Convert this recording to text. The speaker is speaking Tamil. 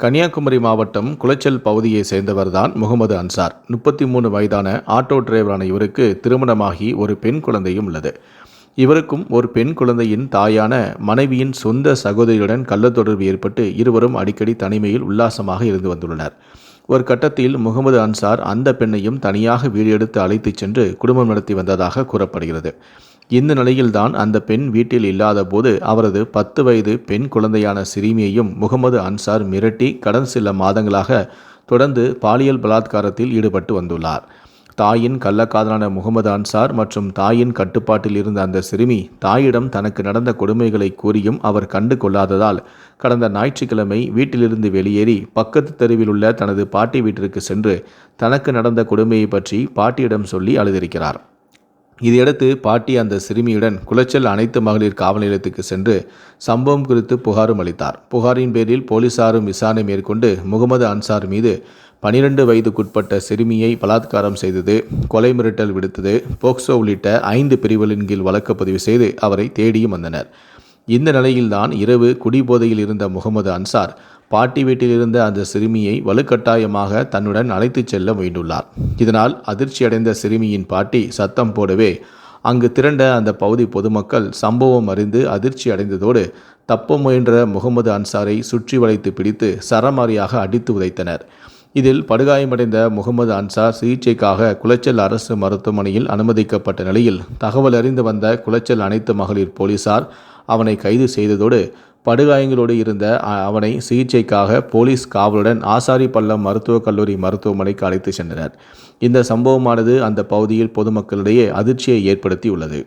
கன்னியாகுமரி மாவட்டம் குளச்சல் பகுதியை சேர்ந்தவர்தான் முகமது அன்சார். முப்பத்தி மூணு வயதான ஆட்டோ டிரைவரான இவருக்கு திருமணமாகி ஒரு பெண் குழந்தையும் உள்ளது. இவருக்கும் ஒரு பெண் குழந்தையின் தாயான மனைவியின் சொந்த சகோதரியுடன் கள்ளத்தொடர்பு ஏற்பட்டு இருவரும் அடிக்கடி தனிமையில் உல்லாசமாக இருந்து வந்துள்ளனர். ஒரு கட்டத்தில் முகமது அன்சார் அந்த பெண்ணையும் தனியாக வீடு எடுத்து அழைத்துச் சென்று குடும்பம் நடத்தி வந்ததாக கூறப்படுகிறது. இந்த நிலையில்தான் அந்த பெண் வீட்டில் இல்லாதபோது அவரது பத்து வயது பெண் குழந்தையான சிறுமியையும் முகமது அன்சார் மிரட்டி கடன் சில மாதங்களாக தொடர்ந்து பாலியல் பலாத்காரத்தில் ஈடுபட்டு வந்துள்ளார். தாயின் கள்ளக்காதலான முகமது அன்சார் மற்றும் தாயின் கட்டுப்பாட்டில் இருந்த அந்த சிறுமி தாயிடம் தனக்கு நடந்த கொடுமைகளை கூறியும் அவர் கண்டு கொள்ளாததால் கடந்த ஞாயிற்றுக்கிழமை வீட்டிலிருந்து வெளியேறி பக்கத்து தெருவில் உள்ள தனது பாட்டி வீட்டிற்கு சென்று தனக்கு நடந்த கொடுமையை பற்றி பாட்டியிடம் சொல்லி அழுதிருக்கிறார். இதையடுத்து பாட்டி அந்த சிறுமியுடன் குளச்சல் அனைத்து மகளிர் காவல் நிலையத்துக்கு சென்று சம்பவம் குறித்து புகாரும் அளித்தார். புகாரின் பேரில் போலீசாரும் விசாரணை மேற்கொண்டு முகமது அன்சார் மீது பனிரெண்டு வயதுக்குட்பட்ட சிறுமியை பலாத்காரம் செய்தது கொலை மிரட்டல் விடுத்தது போக்சோ உள்ளிட்ட ஐந்து பிரிவுகளின் கீழ் வழக்கு பதிவு செய்து அவரை தேடியும் வந்தனர். இந்த நிலையில்தான் இரவு குடிபோதையில் இருந்த முகமது அன்சார் பாட்டி வீட்டில் இருந்த அந்த சிறுமியை வலுக்கட்டாயமாக தன்னுடன் அழைத்துச் செல்ல முயன்றுள்ளார் இதனால் அதிர்ச்சியடைந்த சிறுமியின் பாட்டி சத்தம் போடவே அங்கு திரண்ட அந்த பகுதி பொதுமக்கள் சம்பவம் அறிந்து அதிர்ச்சி அடைந்ததோடு தப்ப முயன்ற முகமது அன்சாரை சுற்றி வளைத்து பிடித்து சரமாரியாக அடித்து உதைத்தனர். இதில் படுகாயமடைந்த முகமது அன்சார் சிகிச்சைக்காக குளச்சல் அரசு மருத்துவமனையில் அனுமதிக்கப்பட்ட நிலையில் தகவல் அறிந்து வந்த குளச்சல் அனைத்து மகளிர் போலீசார் அவனை கைது செய்ததோடு படுகாயங்களோடு இருந்த அவனை சிகிச்சைக்காக போலீஸ் காவலுடன் ஆசாரி பள்ளம் மருத்துவக் கல்லூரி மருத்துவமனைக்கு அழைத்து சென்றனர். இந்த சம்பவமானது அந்த பகுதியில் பொதுமக்களிடையே அதிர்ச்சியை ஏற்படுத்தியுள்ளது.